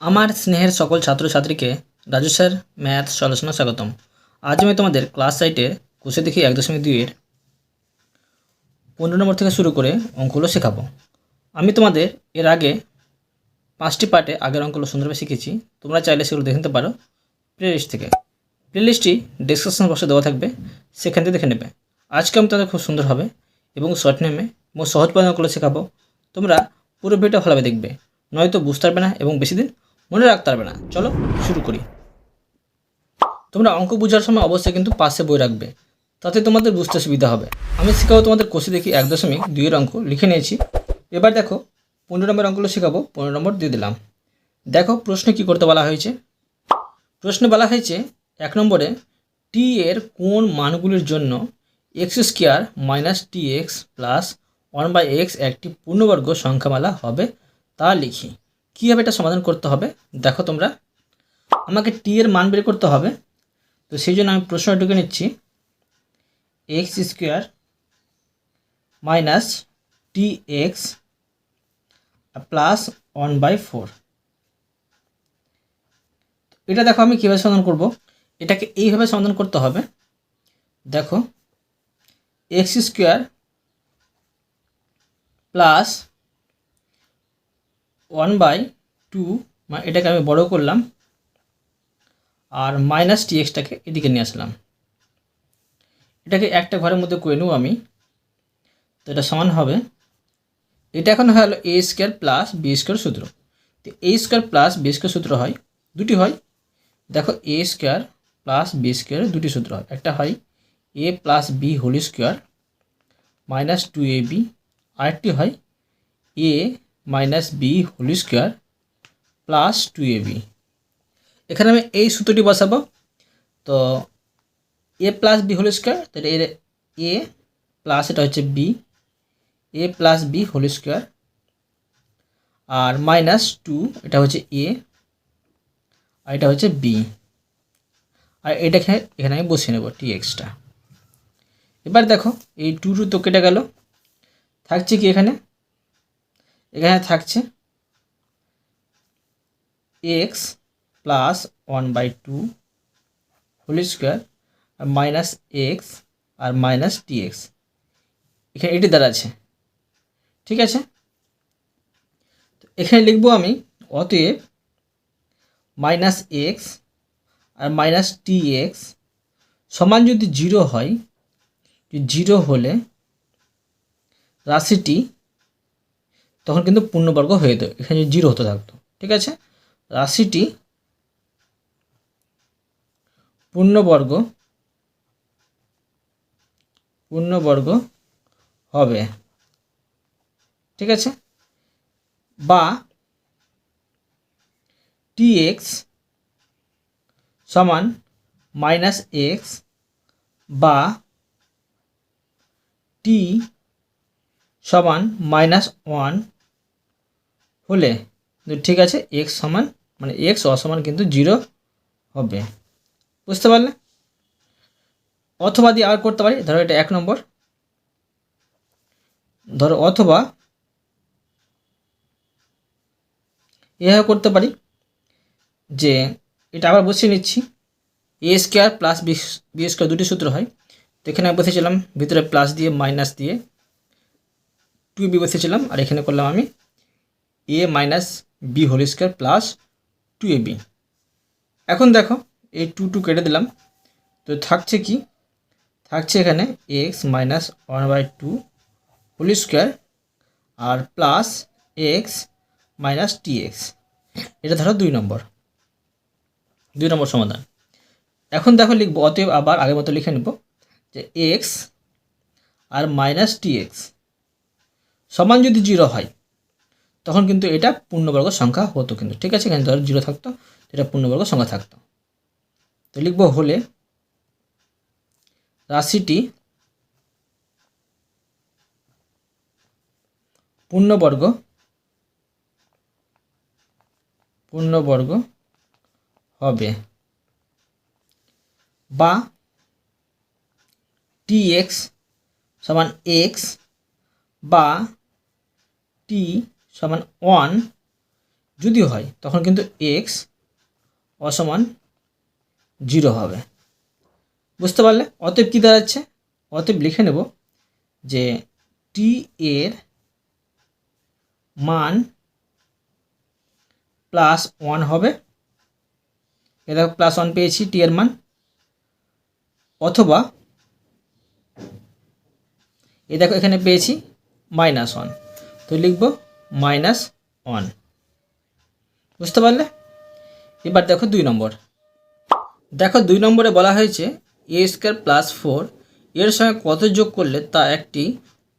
আমার স্নেহের সকল ছাত্রছাত্রীকে রাজু স্যার, ম্যাথ সলিউশনে স্বাগতম। আজ আমি তোমাদের ক্লাস সাইটে কুশে দেখি এক দশমিক দুইয়ের পনেরো নম্বর থেকে শুরু করে অঙ্কগুলো শেখাবো। আমি তোমাদের এর আগে পাঁচটি পার্টে আগের অঙ্কগুলো সুন্দরভাবে শিখেছি। তোমরা চাইলে সেগুলো দেখে নিতে পারো প্লেলিস্ট থেকে। প্লেলিস্টটি ডিসক্রিপশন বক্সে দেওয়া থাকবে, সেখান থেকে দেখে নেবে। আজকে আমি তোমাদের খুব সুন্দর হবে এবং শর্ট নেমে এবং সহজ পদ্ধতি অঙ্কগুলো শেখাবো। তোমরা পুরো ভিডিওটা ভালোভাবে দেখবে, নয়তো বুঝতে পারবে না এবং বেশি দিন মনে রাখতে পারবে না। চলো, শুরু করি। তোমরা অঙ্ক বোঝার সময় অবশ্যই কিন্তু পাশে বই রাখবে। তাতে তোমাদের বুঝতে সুবিধা হবে। আমি শেখাবো তোমাদের কোষে দেখি এক দশমিক দুইয়ের অঙ্ক। লিখে নিয়েছি। এবার দেখো, পনেরো নম্বর অঙ্কগুলো শেখাবো। পনেরো নম্বর দিয়ে দিলাম। দেখো, প্রশ্নে কি করতে বলা হয়েছে? প্রশ্নে বলা হয়েছে, এক নম্বরে টি এর কোন মানগুলির জন্য X square minus T X plus one by X একটি পূর্ণবর্গ সংখ্যামালা হবে? তা লিখি। কীভাবে এটা সমাধান করতে হবে? দেখো তোমরা। আমাকে টি এর মান বের করতে হবে। তো সেই জন্য আমি প্রশ্ন ঢুকে নিচ্ছি। X square minus T X plus one by four এটা দেখো আমি কীভাবে সমাধান করব। এটাকে এইভাবে সমাধান করতে হবে। দেখো X square plus one by two এটাকে আমি বড় করলাম, আর মাইনাস টি এক্সটাকে এদিকে নিয়ে আসলাম। এটাকে একটা ঘরের মধ্যে করে নেব আমি, তো এটা সমান হবে, এটা এখন হলো A square plus B square সূত্র। তো A square plus B square সূত্র হয়, দুটি হয়। দেখো A square plus B square দুটি সূত্র হয়, একটা হয় A plus B whole square minus two A B আরেকটি হয় A minus B whole square plus two A B এখানে আমি এই সূত্রটি বসাবো। তো A plus B whole square, তাহলে এর এ প্লাস এটা হচ্ছে B, A plus B whole square, R minus two এটা হচ্ছে এ, আর এটা হচ্ছে বি। আর এটাকে এখানে আমি বসিয়ে নেব টি এক্সটা। এবার দেখো, এই টু টু তো কেটে গেল। থাকছে কি এখানে? এখানে থাকছে X plus one by two whole square R minus x আর মাইনাস টি এক্স এখানে এটি দ্বারা আছে ঠিক আছে? তো এখানে লিখব আমি, অতএব মাইনাস এক্স আর মাইনাস টি এক্স সমান যদি জিরো হয় জিরো হলে রাশিটি তখন কিন্তু পূর্ণবর্গ হয়ে যেত, এখানে জিরো হতে থাকতো, ঠিক আছে? রাশিটি পূর্ণবর্গ পূর্ণবর্গ হবে, ঠিক আছে? বা টি এক্স সমান মাইনাস এক্স বা টি সমান মাইনাস ওয়ান হলে ঠিক আছে এক্স সমান মানে এক্স অসমান কিন্তু জিরো হবে। বুঝতে পারলে? অথবা দিয়ে আর করতে পারি, ধরো এটা এক নম্বর। ধরো অথবা এভাবে করতে পারি যে, এটা আবার বসিয়ে নিচ্ছি। A square plus B square দুটি সূত্র হয়। তো এখানে আমি বসেছিলাম ভিতরে প্লাস দিয়ে মাইনাস দিয়ে। টু বি বসেছিলাম আর এখানে করলাম আমি A minus B whole square plus two A B এখন দেখো, এই টু টু কেটে দিলাম। তো থাকছে কি? থাকছে এখানে X minus one by two whole square R plus X minus T X এটা ধরো দুই নম্বর। দুই নম্বর সমাধান। এখন দেখো লিখব, অতএব আবার আগের মতো লিখে নেব যে এক্স আর মাইনাস টি এক্স সমান যদি জিরো হয় তখন কিন্তু এটা পূর্ণবর্গ সংখ্যা হতো কিন্তু। ঠিক আছে? এখানে ধরো জিরো থাকতো, এটা পূর্ণবর্গ সংখ্যা থাকতো। তো লিখব হলে রাশিটি পূর্ণবর্গ পূর্ণবর্গ হবে বা টি এক্স সমান এক্স বা টি সমান ওয়ান যদি হয়, তখন কিন্তু এক্স অসমান জিরো হবে। বুঝতে পারলে? অতএব কী দাঁড়াচ্ছে? অতএব লিখে নেব যে টি এর মান প্লাস ওয়ান হবে। এ দেখো প্লাস ওয়ান পেয়েছি টি এর মান। অথবা এ দেখো, এখানে পেয়েছি মাইনাস ওয়ান তো লিখব মাইনাস ওয়ান বুঝতে পারলে? এবার দেখো দুই নম্বর। দেখো দুই নম্বরে বলা হয়েছে এ স্কোয়ার প্লাস ফোর এর সঙ্গে কত যোগ করলে তা একটি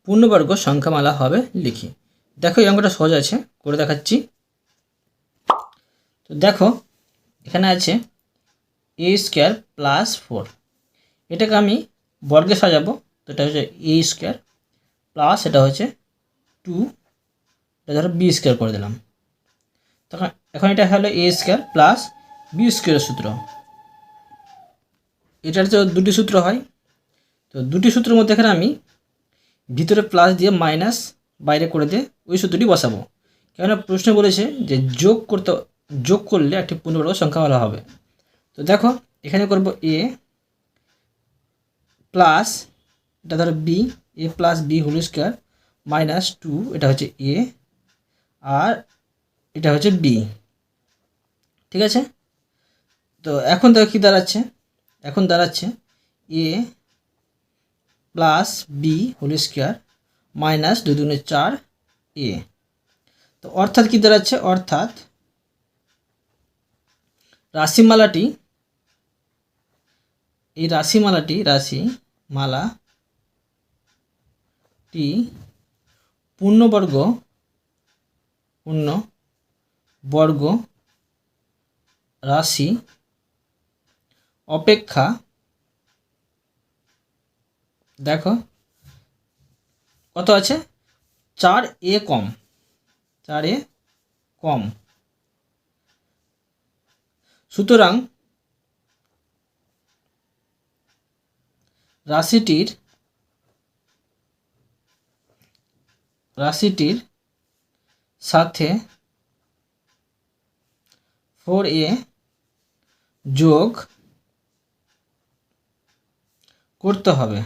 পূর্ণবর্গ সংখ্যামালা হবে লিখি। দেখো এই অঙ্কটা সহজ আছে, করে দেখাচ্ছি। তো দেখো, এখানে আছে এ স্কোয়ার প্লাস ফোর এটাকে আমি বর্গে সাজাবো, তো এটা হচ্ছে এ স্কোয়ার প্লাস এটা হচ্ছে টু ধরো বি স্কোয়ার করে দিলাম। তখন এখন এটা হলো এ স্কোয়ার প্লাস বি স্কোয়ারের সূত্র। এটার তো দুটি সূত্র হয়। তো দুটি সূত্রের মধ্যে এখানে আমি ভিতরে প্লাস দিয়ে মাইনাস বাইরে করে দিয়ে ওই সূত্রটি বসাবো। কেননা প্রশ্ন বলেছে যে যোগ করতে, যোগ করলে একটি পূর্ণবর্গ সংখ্যা ভালো হবে। তো দেখো, এখানে করব এ প্লাস, এটা ধরো B, A plus B whole square minus two, এটা হচ্ছে এ আর এটা হচ্ছে বি ঠিক আছে? তো এখন দেখো কী দাঁড়াচ্ছে? এখন দাঁড়াচ্ছে A plus B whole square minus দুগুণে চার এ তো অর্থাৎ কী দাঁড়াচ্ছে? অর্থাৎ রাশিমালাটি, এই রাশিমালাটি রাশি মালা টি পূর্ণবর্গ পূর্ণ বর্গ রাশি অপেক্ষা। দেখো, কত আছে? চার এ কম, চার এ কম। সুতরাং রাশিটির রাশিটির সাথে ফোর এ যোগ করতে হবে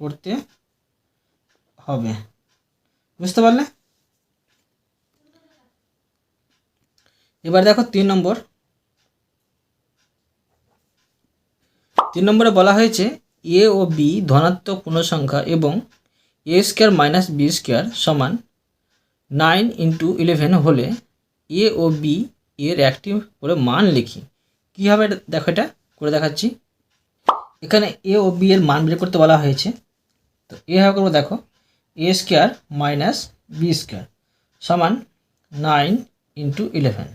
করতে হবে। বুঝতে পারলে? এবার দেখো তিন নম্বর। তিন নম্বরে বলা হয়েছে এ ও বি ধনাত্মক পূর্ণসংখ্যা এবং A square minus B square সমান নাইন ইন্টু ইলেভেন হলে এ ও বি এর একটি করে মান লিখি। কী হবে এটা- দেখো এটা, করে দেখাচ্ছি। এখানে এ ও বি এর মান বের করতে বলা হয়েছে। তো এভাবে করব দেখো A square minus B square সমান নাইন ইন্টু ইলেভেন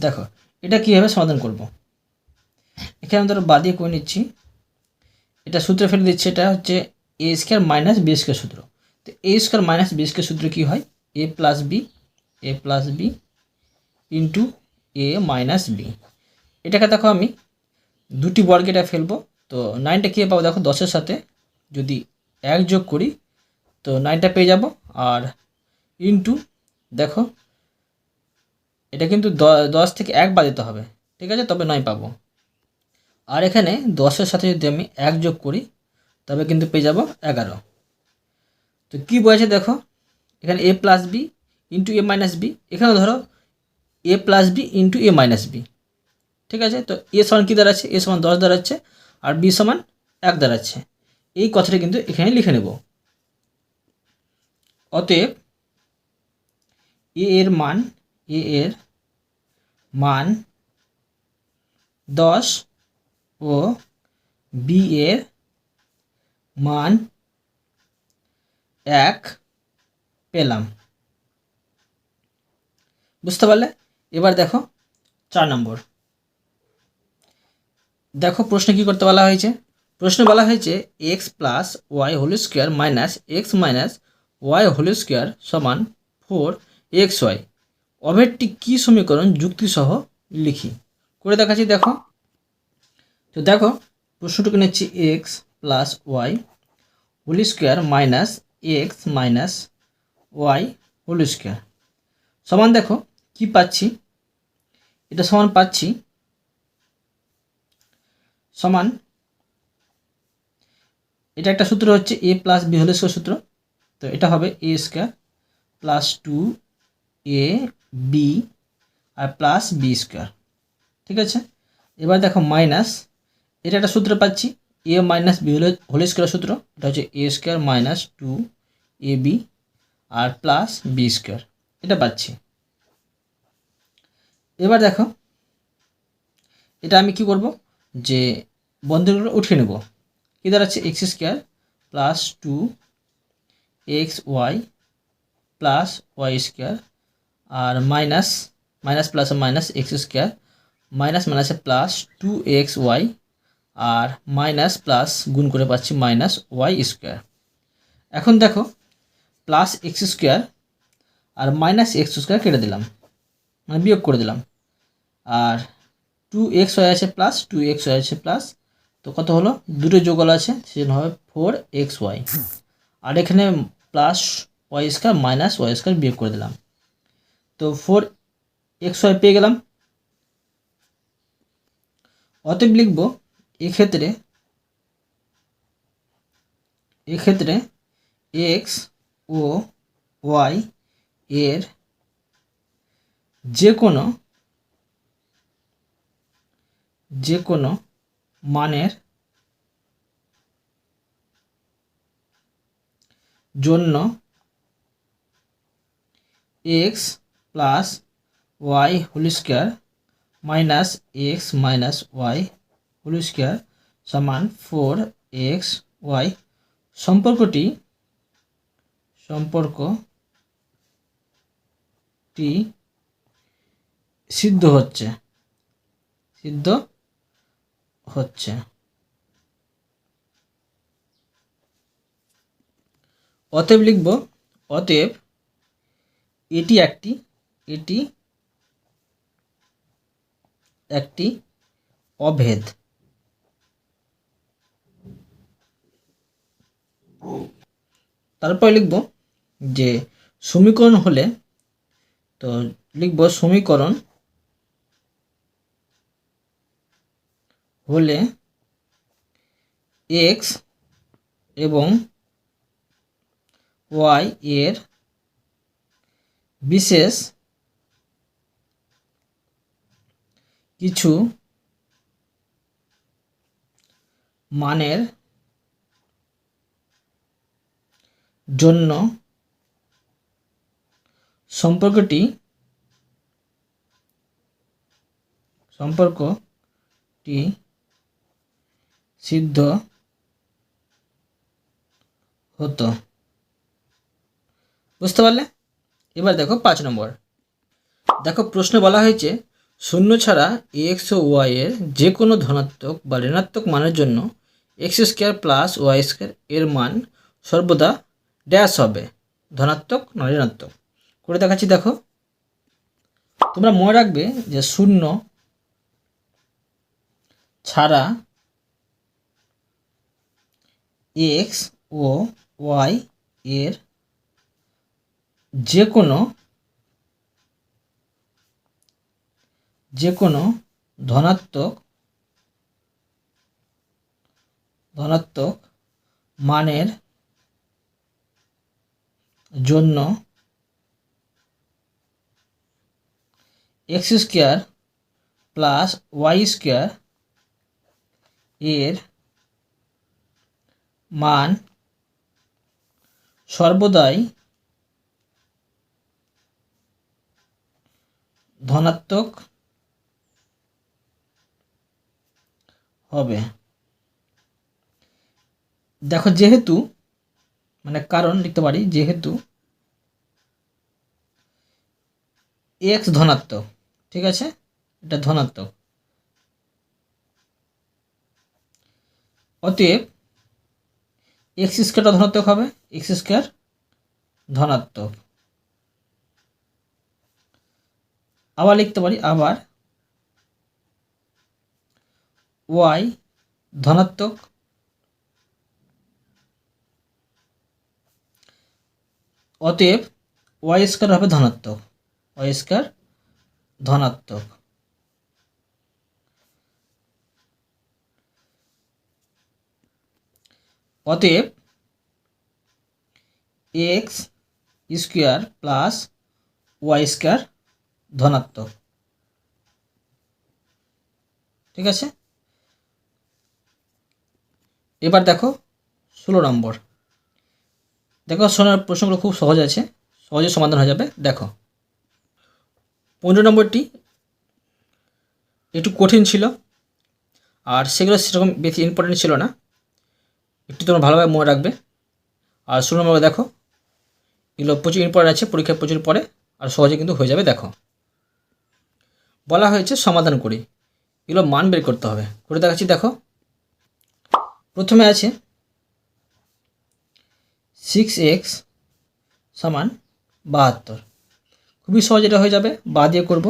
দেখো, এটা কীভাবে সমাধান করব। এখানে ধরো বাদিয়ে করে নিচ্ছি। এটা সূত্র ফেলে দিচ্ছি, এটা হচ্ছে A square minus B square সূত্র। তো A square minus B square সূত্র কী হয়? A plus B A plus B into A minus B এটাকে দেখো আমি দুটি বর্গে এটা ফেলব। তো নাইনটা কী পাবো? দেখো দশের সাথে যদি এক যোগ করি, তো নাইনটা পেয়ে যাব। আর ইন্টু দেখো, এটা কিন্তু দশ থেকে এক বাদ দিতে হবে। ঠিক আছে? তবে নয় পাবো। আর এখানে দশের সাথে যদি আমি এক যোগ করি, তবে কিন্তু পেয়ে যাব এগারো। তো কী বলেছে দেখো? এখানে A plus B into A minus B এখানে ধরো A plus B into A minus B ঠিক আছে? তো এ সমান কী দাঁড়াচ্ছে? এ সমান দশ দাঁড়াচ্ছে আর বি সমান এক দাঁড়াচ্ছে। এই কথাটা কিন্তু এখানে লিখে নেব। অতএব এ এর মান এ এর মান দশ ও বি এর মান এক পেলাম। বুঝতে পারলে? এবার দেখো, চার নম্বর। দেখো, প্রশ্ন কি করতে বলা হয়েছে? প্রশ্ন বলা হয়েছে X plus Y whole square minus X minus Y whole square সমান ফোর এক্স ওয়াই অভেদটি কী সমীকরণ যুক্তিসহ লিখি। করে দেখাচ্ছি, দেখো। তো দেখো, প্রশ্নটুকু নিচ্ছি X plus Y whole square minus X minus Y, whole square. সমান দেখো, কি পাচ্ছি? এটা সমান পাচ্ছি, সমান, এটা একটা সূত্র হচ্ছে A plus B whole square সূত্র। তো এটা হবে A square plus two A B R plus B square ঠিক আছে? এবার দেখো মাইনাস এটা একটা সূত্র পাচ্ছি এ মাইনাস বি হলে, হোল স্কোয়ার সূত্র। এটা হচ্ছে A square minus two A B R plus B square এটা পাচ্ছি। এবার দেখো, এটা আমি কি করব? যে বন্ধুগুলো উঠিয়ে নেব। কী দাঁড়াচ্ছে? X square plus two X Y plus Y square আর minus minus plus minus X square minus মাইনাসে প্লাস টু এক্স ওয়াই আর মাইনাস প্লাস গুণ করে পাচ্ছি মাইনাস ওয়াই স্কোয়ার এখন দেখো প্লাস এক্স স্কোয়ার আর মাইনাস এক্স স্কোয়ার কেটে দিলাম। মানে বিয়োগ করে দিলাম। আর টু এক্স ওয়াই আছে প্লাস টু এক্স ওয়াই আছে প্লাস তো কত হলো? দুটো যোগল আছে, সেজন্য হবে ফোর এক্স ওয়াই আর এখানে plus Y square minus Y square বিয়োগ করে দিলাম। তো ফোর এক্স ওয়াই পেয়ে গেলাম। অতএব লিখব এক্ষেত্রে এক্ষেত্রে এক্স ও ওয়াই এর যে কোনো যে কোনো মানের জন্য X plus Y whole square minus X minus Y whole square সমান ফোর এক্স ওয়াই সম্পর্কটি সম্পর্কটি সিদ্ধ হচ্ছে। সিদ্ধ হচ্ছে। অতএব লিখব, অতএব এটি একটি এটি একটি অভেদ। তারপর লিখব যে সমীকরণ হলে, তো লিখব সমীকরণ হলে এক্স এবং ওয়াই এর বিশেষ কিছু মানের জন্য সম্পর্কটি সম্পর্কটি সিদ্ধ হতো। বুঝতে পারলে? এবার দেখো পাঁচ নম্বর। দেখো, প্রশ্ন বলা হয়েছে, শূন্য ছাড়া এক্স ও ওয়াই এর যে কোনো ধনাত্মক বা ঋণাত্মক মানের জন্য X square plus Y square এর মান সর্বদা ড্যাশ হবে, ধনাত্মক না ঋণাত্মক। করে দেখাচ্ছি, দেখো। তোমরা মনে রাখবে যে শূন্য ছাড়া এক্স ও ওয়াই এর যে কোনো যে কোনো ধনাত্মক ধনাত্মক মানের জন্য X square plus Y square এর মান সর্বদাই ধনাত্মক হবে। দেখো যেহেতু মানে কারণ লিখতে পারি, যেহেতু এক্স ধনাত্মক। ঠিক আছে? এটা ধনাত্মক। অতএব এক্স স্কোয়ারটা ধনাত্মক হবে এক্স স্কোয়ার ধনাত্মক। আবার লিখতে পারি, আবার ওয়াই ধনাত্মক। অতএব ওয়াই স্কোয়ার হবে ধনাত্মক। ওয়াই স্কোয়ার ধনাত্মক। অতএব X square plus Y square ধনাত্মক। ঠিক আছে? এবার দেখো ষোলো নম্বর। দেখো শোনার প্রশ্নগুলো খুব সহজ আছে, সহজে সমাধান হয়ে যাবে। দেখো। পনেরো নম্বরটি একটু কঠিন ছিল, আর সেগুলো সেরকম বেশি ইম্পর্টেন্ট ছিল না। একটু তোমরা ভালোভাবে মনে রাখবে। আর ষোলো নম্বর দেখো, এগুলো প্রচুর ইম্পর্টেন্ট আছে পরীক্ষায় প্রচুর পড়ে, আর সহজে কিন্তু হয়ে যাবে, দেখো। বলা হয়েছে সমাধান করি, এগুলো মান বের করতে হবে। করে দেখাচ্ছি, দেখো। প্রথমে আছে সিক্স এক্স সমান বাহাত্তর। খুবই সহজ এটা হয়ে যাবে, বা দিয়ে করব।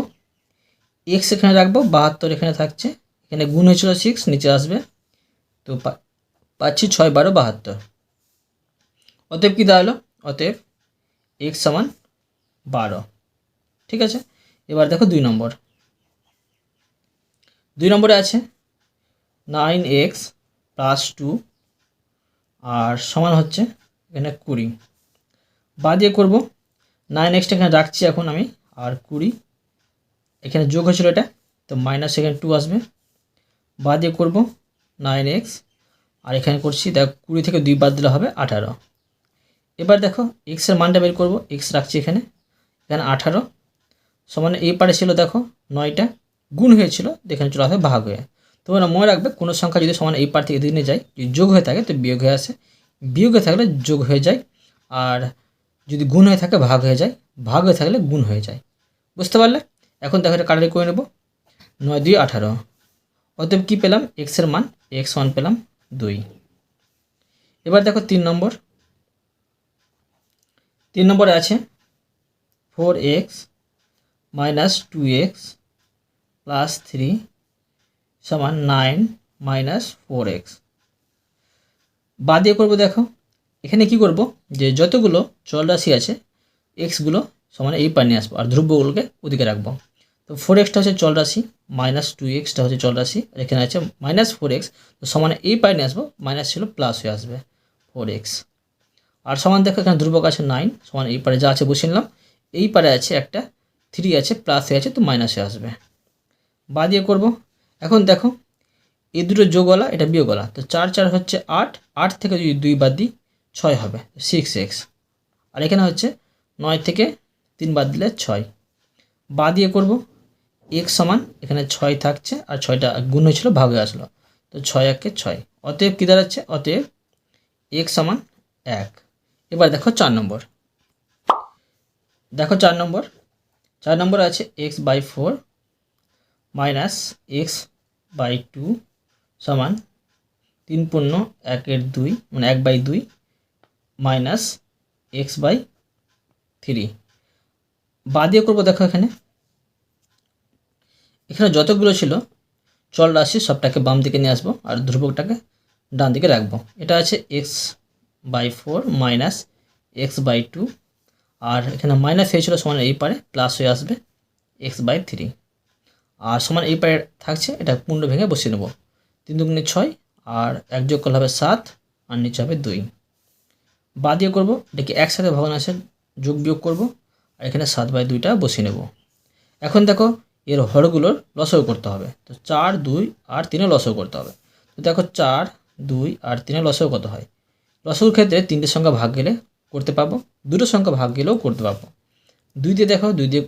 এক্স এখানে রাখব, বাহাত্তর এখানে থাকছে। এখানে গুণ হয়েছিল সিক্স নিচে আসবে। তো পাচ্ছি ছয় বারো বাহাত্তর। অতএব কী দাঁড়াল? অতএব এক্স সমান বারো। ঠিক আছে? এবার দেখো দুই নম্বর। দুই নম্বরে আছে নাইন এক্স প্লাস টু আর সমান হচ্ছে এখানে কুড়ি। বা দিয়ে করব নাইন এক্সটা এখানে রাখছি এখন আমি, আর কুড়ি। এখানে যোগ হয়েছিল এটা, তো মাইনাস এখানে টু আসবে। বা দিয়ে করব নাইন এক্স আর এখানে করছি, দেখ, কুড়ি থেকে দুই বাদ দিলে হবে আঠারো। এবার দেখো এক্সের মানটা বের করব এক্স রাখছি এখানে এখানে আঠারো। সমান এই পারে ছিল, দেখো, নয়টা। গুণ হয়েছিল এখানে চলে আসবে ভাগ হয়ে। তোমরা মনে রাখবে, কোনো সংখ্যা যদি সমান এই পার থেকে এদিকে যায়, যদি যোগ হয়ে থাকে, তো বিয়োগ হয়ে আসে। বিয়োগ হয়ে থাকলে যোগ হয়ে যায়। আর যদি গুণ হয়ে থাকে ভাগ হয়ে যায়, ভাগ হয়ে থাকলে গুণ হয়ে যায়। বুঝতে পারলে? এখন দেখো এটা কাটারি করে নেব? নয় দুই আঠারো। অতএব কী পেলাম? এক্সের মান এক্স ওয়ান পেলাম দুই। এবার দেখো তিন নম্বর। তিন নম্বরে আছে four X minus two X plus three সমান নাইন মাইনাস ফোর এক্স বাদ দিয়ে করব দেখো। এখানে কি করব? যে যতগুলো চল রাশি আছে এক্সগুলো সমান এই পার নিয়ে আসব, আর ধ্রুবগুলোকে ওদিকে রাখব। তো ফোর এক্সটা হচ্ছে চল রাশি মাইনাস টু এক্সটা হচ্ছে চল রাশি, আর এখানে আছে মাইনাস ফোর এক্স তো সমানে এই পারে নিয়ে আসব মাইনাস ছিল প্লাস হয়ে আসবে ফোর এক্স আর সমান দেখো এখানে ধ্রুবক আছে নাইন সমান এই পারে যা আছে বসিয়ে নিলাম, এই পারে আছে একটা থ্রি আছে প্লাস হয়ে আছে, তো মাইনাসে আসবে। বা দিয়ে করব, এখন দেখো, এই দুটো যোগওয়ালা, এটা বিয়োগওয়ালা, তো চার চার হচ্ছে আট আট থেকে যদি দুই বাদ দিই ছয় হবে সিক্স এক্স আর এখানে হচ্ছে নয় থেকে তিন বাদ দিলে ছয়। বা দিয়ে করব এক্স সমান, এখানে ছয় থাকছে আর ছয়টা গুণ হয়েছিল, ভাগ আসলো। তো ছয় একে ছয়। অতএব কী দাঁড়াচ্ছে? অতএব এক্স সমান এক। এবার দেখো চার নম্বর। দেখো চার নম্বর। চার নম্বর আছে X by four minus X by two সমান তিন পূর্ণ একের দুই মানে এক বাই দুই মাইনাস এক্স বাই থ্রি বাদ দিয়ে করব দেখো এখানে। এখানে যতগুলো ছিল, চল রাশি সবটাকে বাম দিকে নিয়ে আসব আর ধ্রুবকটাকে ডান দিকে রাখব। এটা আছে x by four minus x by two আর এখানে মাইনাস হয়েছিল সমান এই পারে প্লাস হয়ে আসবে এক্স বাই থ্রি আর সমান এই পারে থাকছে, এটা পূর্ণ ভেঙে বসিয়ে নেব। তিন দুগুণে ছয়, আর এক যোগ করলে হবে সাত, আর নিচে হবে দুই। বা দিয়ে করব। এটাকে একসাথে ভগ্নাংশে যোগ বিয়োগ করব। আর এখানে সাত বাই দুইটা বসিয়ে নেব। এখন দেখো, এর হরগুলোর লসও করতে হবে। তো চার, দুই, আর তিনে লসও করতে হবে। তো দেখো, চার, দুই, আর তিনে লসও কত হয়? লসর ক্ষেত্রে তিনটে সংখ্যা ভাগ গেলে করতে পাবো। দুটো সংখ্যা ভাগ গেলেও করতে পারব দুই দিয়ে দেখো, দুই দিয়ে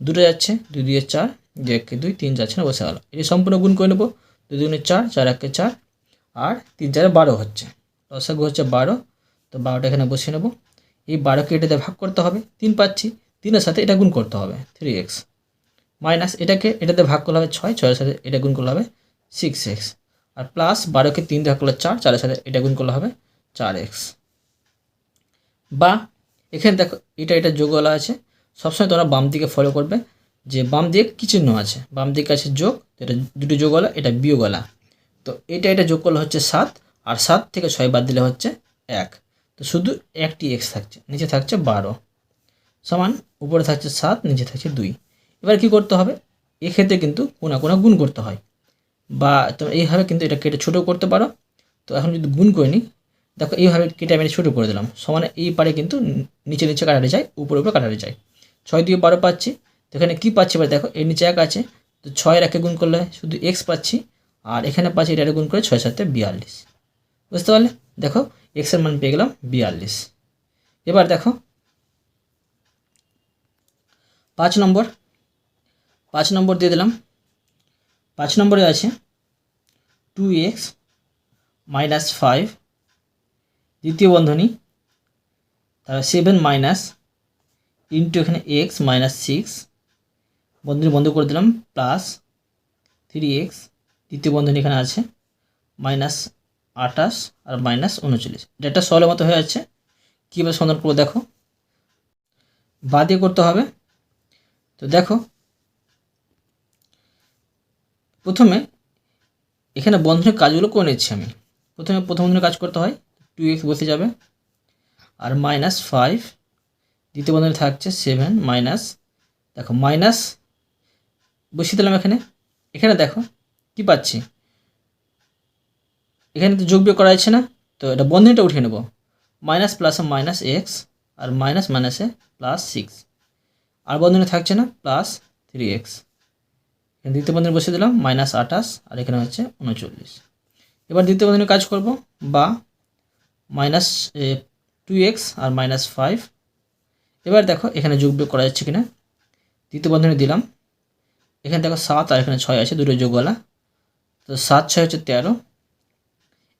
দুটো যাচ্ছে। দুই দিয়ে চার, দুই একে দুই, তিন যাচ্ছে না, বসে গেল। এটি সম্পূর্ণ গুণ করে নেব। দুই দুগুণে চার চার একে চার, আর তিন চারে বারো হচ্ছে। লসাগু হচ্ছে বারো। তো বারোটা এখানে বসিয়ে নেব। এই বারোকে এটাতে ভাগ করতে হবে, তিন পাচ্ছি, তিনের সাথে এটা গুণ করতে হবে থ্রি এক্স মাইনাস এটাকে এটাতে ভাগ করলে হবে ছয়, ছয়ের সাথে এটা গুণ করলে হবে সিক্স এক্স আর প্লাস বারোকে তিন ভাগ করলে চার, চারের সাথে এটা গুণ করলে হবে চার এক্স বা এখানে দেখো, এটা এটা যোগওয়ালা আছে। সবসময় তোমরা বাম দিকে ফলো করবে, যে বাম দিকে কী চিহ্ন আছে? বাম দিকে আছে যোগ এটা দুটো যোগওয়ালা এটা বিয়োগওয়ালা তো এটা এটা যোগ করলে হচ্ছে সাত, আর সাত থেকে ছয় বাদ দিলে হচ্ছে এক। তো শুধু একটি এক্স থাকছে, নিচে থাকছে বারো। সমান উপরে থাকছে সাত, নিচে থাকছে দুই। এবার কি করতে হবে? এক্ষেত্রে কিন্তু কোনা কোনা গুণ করতে হয়। বা তো এইভাবে কিন্তু এটা কেটে ছোটো করতে পারো। তো এখন যদি গুণ করে নিই, দেখো এইভাবে কেটে আমি ছোটো করে দিলাম। সমানে এই পারে কিন্তু নিচে নিচে কাটাতে যায়, উপরে উপরে কাটাতে যায়। ছয় দিয়ে বারো পাচ্ছি। তো এখানে কী পাচ্ছি এবার দেখো, এর নিচে এক আছে। তো ছয়ের একে গুণ করলে শুধু এক্স পাচ্ছি। আর এখানে পাচ্ছি এটা গুণ করে ছয় সাথে বিয়াল্লিশ। বুঝতে পারলে? দেখো এক্সের মান পেয়ে গেলাম বিয়াল্লিশ। এবার দেখো, পাঁচ নম্বর পাঁচ নম্বর দিয়ে দিলাম। পাঁচ নম্বরে আছে টু এক্স মাইনাস ফাইভ, দ্বিতীয় বন্ধনী, তারপর সেভেন মাইনাস ইন্টু এখানে এক্স মাইনাস সিক্স, বন্ধনী বন্ধ করে দিলাম, প্লাস থ্রি এক্স, দ্বিতীয় বন্ধনী এখানে আছে, মাইনাস আঠাশ আর মাইনাস উনচল্লিশ। একটা সলের মতো হয়ে যাচ্ছে। কীভাবে সমাধান করব দেখো? বাদে করতে হবে। তো দেখো, প্রথমে এখানে বন্ধনের কাজগুলো করে নিচ্ছি আমি। প্রথমে প্রথম বন্ধনের কাজ করতে হয় টু এক্স বসে যাবে। আর মাইনাস ফাইভ দ্বিতীয় বন্ধনে থাকছে সেভেন মাইনাস, দেখো, মাইনাস বসিয়ে দিলাম এখানে। এখানে দেখো, কি পাচ্ছি? এখানে তো যোগ বিয়োগ করা যাচ্ছে না, তো এটা বন্ধনীটা উঠিয়ে নেব। মাইনাস প্লাসে মাইনাস এক্স আর মাইনাস মাইনাসে প্লাস সিক্স। আর বন্ধনে থাকছে না, প্লাস থ্রি এক্স। এখানে দ্বিতীয় বন্ধনে বসিয়ে দিলাম, মাইনাস আঠাশ, আর এখানে হচ্ছে উনচল্লিশ। এবার দ্বিতীয় বন্ধনে কাজ করব, বা মাইনাস টু এক্স আর মাইনাস ফাইভ। এবার দেখো এখানে যোগ বিয়োগ করা যাচ্ছে কিনা। দ্বিতীয় বন্ধনে দিলাম, এখানে দেখো সাত আর এখানে ছয় আছে, দুটো যোগওয়ালা। তো সাত, ছয় হচ্ছে তেরো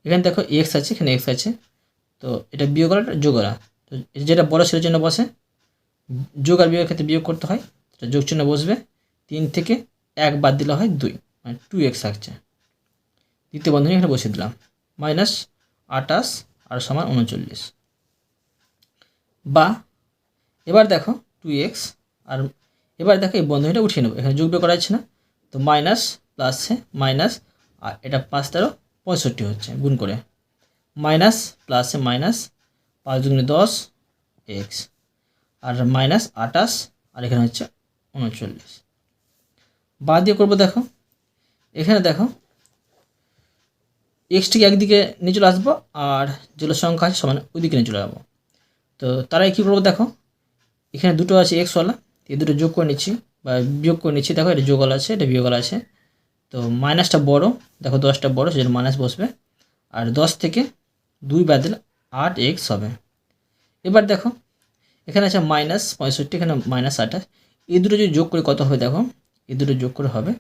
এখানে দেখো এক্স আছে, এখানে এক্স আছে। তো এটা বিয়োগ করা যোগ করা। তো যেটা বড় সেটার জন্য বসে। যোগ আর বিয়োগের ক্ষেত্রে বিয়োগ করতে হয়, সেটা যোগ চিহ্ন বসবে। তিন থেকে এক বাদ দিলে হয় দুই মানে টু এক্স থাকছে। দ্বিতীয় বন্ধনী এখানে বসিয়ে দিলাম। মাইনাস আটাশ আর সমান উনচল্লিশ। বা এবার দেখো টু এক্স আর এবার দেখো এই বন্ধনীটা উঠিয়ে নেব। এখানে যোগ বিয়োগ করা যাচ্ছে না। তো মাইনাস প্লাসে মাইনাস আর এটা পাঁচ তেরো পঁয়ষট্টি হচ্ছে, গুণ করে। মাইনাস প্লাসে মাইনাস, পাঁচ দুগুণে দশ এক্স আর মাইনাস আটাশ আর এখানে হচ্ছে উনচল্লিশ। বাদ দিয়ে করব দেখো। এখানে দেখো এক্সটিকে একদিকে নিয়ে চলে আসব, আর যেগুলো সংখ্যা আছে সমান ওইদিকে নিয়ে চলে যাব। তো তারাই কী করব দেখো, এখানে দুটো আছে এক্সওয়ালা এই দুটো যোগ করে নিচ্ছি, বা বিয়োগ করে নিচ্ছি। দেখো এটা যোগওয়ালা আছে, এটা বিয়োগওয়ালা আছে। তো মাইনাসটা বড়, দেখো দশটা বড়, সেজন্য মাইনাস বসবে। আর দশ থেকে দুই বাদ দিলে আট এক্স হবে। এবার দেখো, এখানে আছে মাইনাস পঁয়ষট্টি, এখানে মাইনাস আঠাশ। এই দুটো যদি যোগ করে কত হবে দেখো? এই দুটো যোগ করে হবে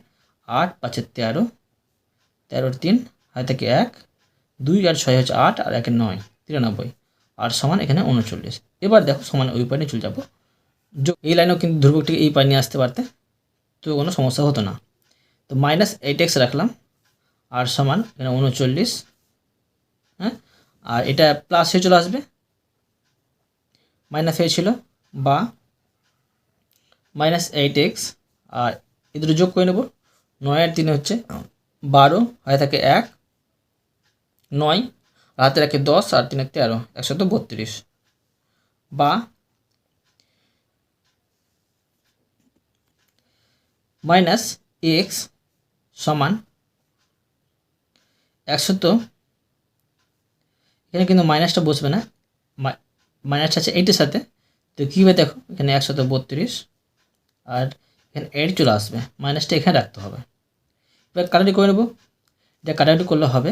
আট, পাঁচে তেরো তেরো তিন হাতে থেকে এক, দুই আর ছয় হচ্ছে আট, আর একে নয়, তিরানব্বই। আর সমান এখানে উনচল্লিশ। এবার দেখো সমান ওই পায়ে চলে যাব। এই লাইনেও কিন্তু ধ্রুবকটিকে এই পায়ে নিয়ে আসতে পারতে, তো কোনো সমস্যা হতো না। তো মাইনাস এইট এক্স রাখলাম আর সমান এখানে উনচল্লিশ হ্যাঁ? আর এটা প্লাস হয়ে চলে আসবে মাইনাস হয়েছিল বা মাইনাস এইট এক্স আর এ দুটো যোগ করে নেব, নয় আর তিনে হচ্ছে বারো হাতে থাকে এক, নয় আর হাতে রাখে দশ, আর তিনে তেরো, একশত বত্রিশ, বা মাইনাস এক্স সমান একশত, এখানে কিন্তু মাইনাসটা বসবে না। মাইনাসটা আছে এইটের সাথে। তো কী হবে দেখো, এখানে একশত বত্রিশ, আর এখানে এইট চলে আসবে। মাইনাসটা এখানে রাখতে হবে। এবার কাটাটি করে নেব। এটা কাটাটি করলে হবে,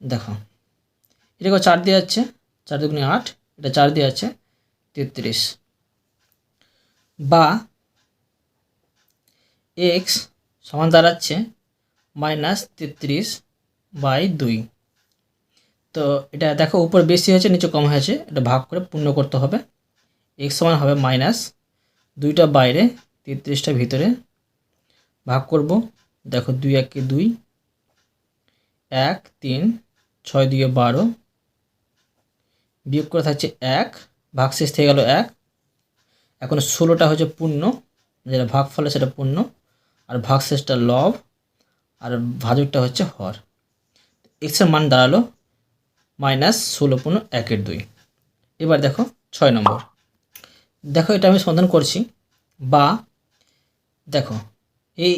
দেখো, এটা চার দিয়ে যাচ্ছে, চার দুগুণে আট, এটা চার দিয়ে যাচ্ছে তেত্রিশ। বা এক্স সমান দাঁড়াচ্ছে মাইনাস তেত্রিশ বাই দুই। তো এটা দেখো, উপর বেশি হয়েছে, নিচে কম হয়েছে, এটা ভাগ করে পূর্ণ করতে হবে। এক্স সমান হবে মাইনাস দুইটা বাইরে, তেত্রিশটা ভিতরে। ভাগ করব, দেখো দুই একে দুই, এক, তিন, ছয় দুইয়ে বারো। বিয়োগ করে থাকছে এক ভাগ শেষ থেকে গেল এক। এখন ষোলোটা হচ্ছে পূর্ণ, যেটা ভাগ ফলে সেটা পূর্ণ। আর ভাগ শেষটা লব, আর ভাজকটা হচ্ছে হর। এক্সের মান দাঁড়াল মাইনাস ষোলো পূর্ণ একের দুই। এবার দেখো ছয় নম্বর। দেখো এটা আমি সমাধান করছি, বা দেখো এই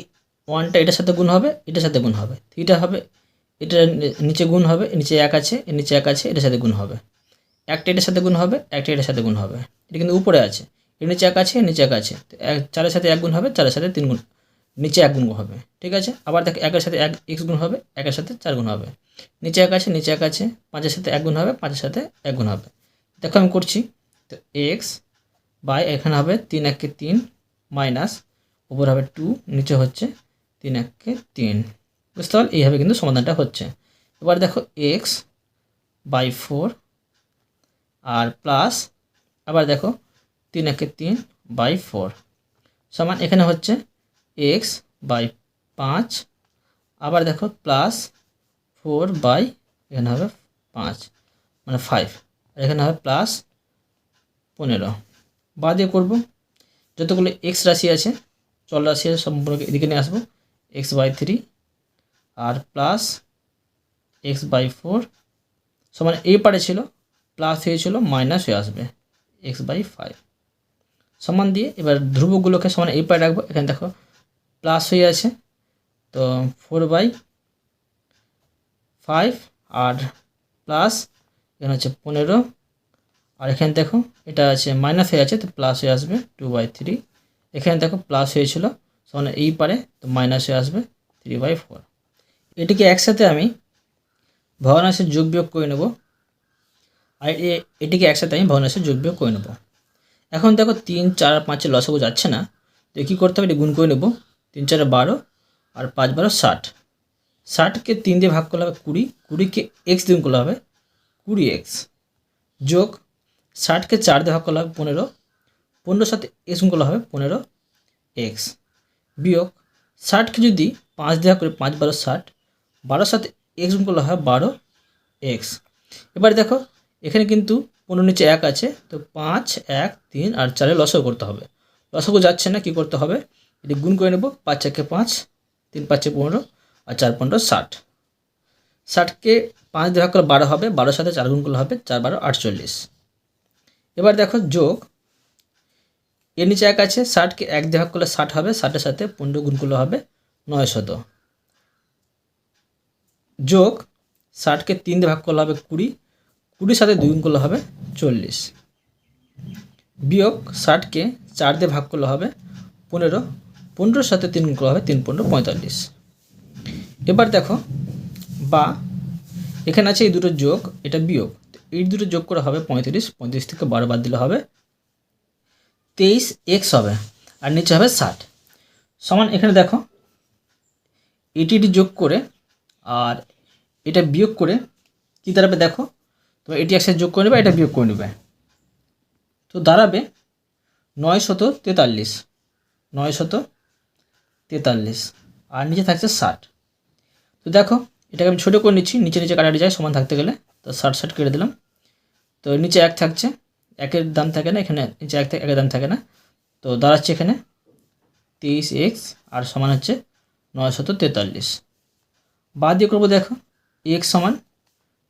ওয়ানটা এটার সাথে গুণ হবে, এটার সাথে গুণ হবে। থ্রিটা হবে এটা নিচে গুণ হবে নিচে এক আছে নিচে এক আছে, এটার সাথে গুণ হবে। একটা এটার সাথে গুণ হবে, একটা এটার সাথে গুণ হবে। এটা কিন্তু উপরে আছে, এর নিচে এক আছে নিচে এক আছে। এক, চারের সাথে এক গুণ হবে, চারের সাথে তিন গুণ নিচে এক গুণ হবে, ঠিক আছে? আবার দেখো একের সাথে এক এক্স গুণ হবে, একের সাথে চার গুণ হবে। নিচে এক আছে, নিচে এক আছে, পাঁচের সাথে এক গুণ হবে, পাঁচের সাথে এক গুণ হবে। দেখো আমি করছি, তো এক্স বাই এখানে হবে তিন এককে তিন মাইনাস উপর হবে টু নিচে হচ্ছে তিন এককে তিন। বুঝতে পারল? এইভাবে কিন্তু সমাধানটা হচ্ছে। এবার দেখো এক্স বাই ফোর আর প্লাস আবার দেখো তিন একে তিন বাই ফোর সমান এখানে হচ্ছে এক্স বাই পাঁচ। আবার দেখো প্লাস ফোর বাই এখানে হবে পাঁচ মানে ফাইভ আর এখানে হবে প্লাস পনেরো। বা দিয়ে করব। যতগুলো এক্স রাশি আছে, চল রাশি আছে সম্পূর্ণ এদিকে নিয়ে আসব। এক্স বাই থ্রি আর প্লাস এক্স বাই ফোর সমান এই পারে ছিল প্লাস হয়েছিল মাইনাস হয়ে আসবে। এক্স বাই ফাইভ সমান দিয়ে এবার ধ্রুবকগুলোকে সমান এই পারে রাখব। এখানে দেখো প্লাস হয়ে আছে। তো ফোর বাই ফাইভ আর প্লাস এখানে হচ্ছে পনেরো। আর এখানে দেখো, এটা আছে মাইনাস হয়ে আছে, তো প্লাস হয়ে আসবে টু বাই থ্রি এখানে দেখো প্লাস হয়েছিল সমান এই পারে, তো মাইনাস হয়ে আসবে থ্রি বাই ফোর এটিকে একসাথে আমি ভগ্নাংশের যোগ বিয়োগ করে নেব। আর এটিকে একসাথে আমি ভগ্নাংশের যোগ বিয়োগ করে নেব। এখন দেখো তিন, চার পাঁচের লসাগু যাচ্ছে না, তো কী করতে হবে? এটি গুণ করে নেব। তিন চারে বারো আর পাঁচ বারো ষাট। ষাটকে তিন দিয়ে ভাগ করলে হবে কুড়ি। কুড়িকে এক্স গুণ করলে হবে কুড়ি এক্স। যোগ ষাটকে চার দিয়ে ভাগ করলে হবে পনেরো। পনেরোর সাথে এক্স গুণ করলে হবে পনেরো এক্স। বিয়োগ ষাটকে যদি পাঁচ দেওয়া করে পাঁচ বারো ষাট বারোর সাথে এক্স গুণ করলে হয় বারো এক্স। এবার দেখো, এখানে কিন্তু পনেরো নিচে এক আছে, তো পাঁচ, এক, তিন আর চারে লসও করতে হবে। লসগু যাচ্ছে না, কি করতে হবে? এটি গুণ করে নেব পাঁচ একে পাঁচ, তিন পাঁচে পনেরো আর চার পনেরো ষাট। ষাটকে পাঁচ দেওয়া করলে বারো হবে, বারোর সাথে চার গুণ করলে হবে চার বারো আটচল্লিশ। এবার দেখো যোগ, এর নিচে এক আছে, ষাটকে এক দিয়ে ভাগ করলে ষাট হবে, ষাটের সাথে পনেরো গুণ করলে হবে নয় শত। যোগ, ষাটকে তিন দিয়ে ভাগ করলে হবে কুড়ি, কুড়ির সাথে দুই গুণ করলে হবে চল্লিশ। বিয়োগ, ষাটকে চার দিয়ে ভাগ করলে হবে পনেরো পনেরোর সাথে তিন গুণ হবে তিন পনেরো পঁয়তাল্লিশ। এবার দেখো, বা এখানে আছে এই দুটো যোগ, এটা বিয়োগ। এই দুটো যোগ করে হবে পঁয়ত্রিশ পঁয়ত্রিশ থেকে বারো বাদ দিলে হবে তেইশ এক্স হবে, আর নিচে হবে ষাট। সমান এখানে দেখো, এটি এটি যোগ করে, আর এটা বিয়োগ করে কী দাঁড়াবে দেখো, তো এটি একসাথে যোগ করে নেবে এটা বিয়োগ করে নেবে। তো দাঁড়াবে নয় শত তেতাল্লিশ, নয় শত তেতাল্লিশ। আর নিচে থাকছে ষাট। তো দেখো, এটাকে আমি ছোটো করে নিচ্ছি, নিচে নিচে কাটাটি যায়, সমান থাকতে গেলে। তো ষাট ষাট কেটে দিলাম। তো নিচে এক থাকছে, একের দাম থাকে না এখানে, নিচে এক একের দাম থাকে না। তো দাঁড়াচ্ছে এখানে তেইশ এক্স, আর সমান হচ্ছে নয় শত তেতাল্লিশ। বাদ দিয়ে করব দেখো, এক্স সমান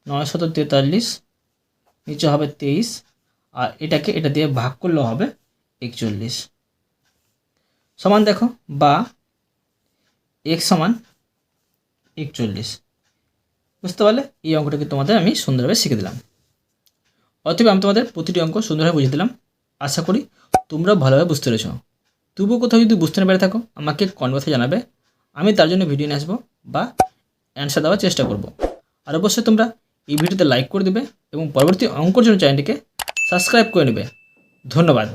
নয় শত তেতাল্লিশ, নিচে হবে তেইশ, আর এটাকে এটা দিয়ে ভাগ করলেও হবে একচল্লিশ। সমান দেখো, বা এক্স সমান একচল্লিশ। বুঝতে পারলে? এই অঙ্কটাকে তোমাদের আমি সুন্দরভাবে শিখে দিলাম। অতএব আমি তোমাদের প্রতিটি অঙ্ক সুন্দরভাবে বুঝিয়ে দিলাম। আশা করি তোমরাও ভালোভাবে বুঝতে পেরেছ। তবুও কোথাও যদি বুঝতে না পেরে থাকো, আমাকে কনভার্সে জানাবে। আমি তার জন্য ভিডিও নিয়ে আসব বা অ্যান্সার দেওয়ার চেষ্টা করব। আর অবশ্যই তোমরা এই ভিডিওতে লাইক করে দেবে এবং পরবর্তী অঙ্কর জন্য চ্যানেলটিকে সাবস্ক্রাইব করে নেবে। ধন্যবাদ।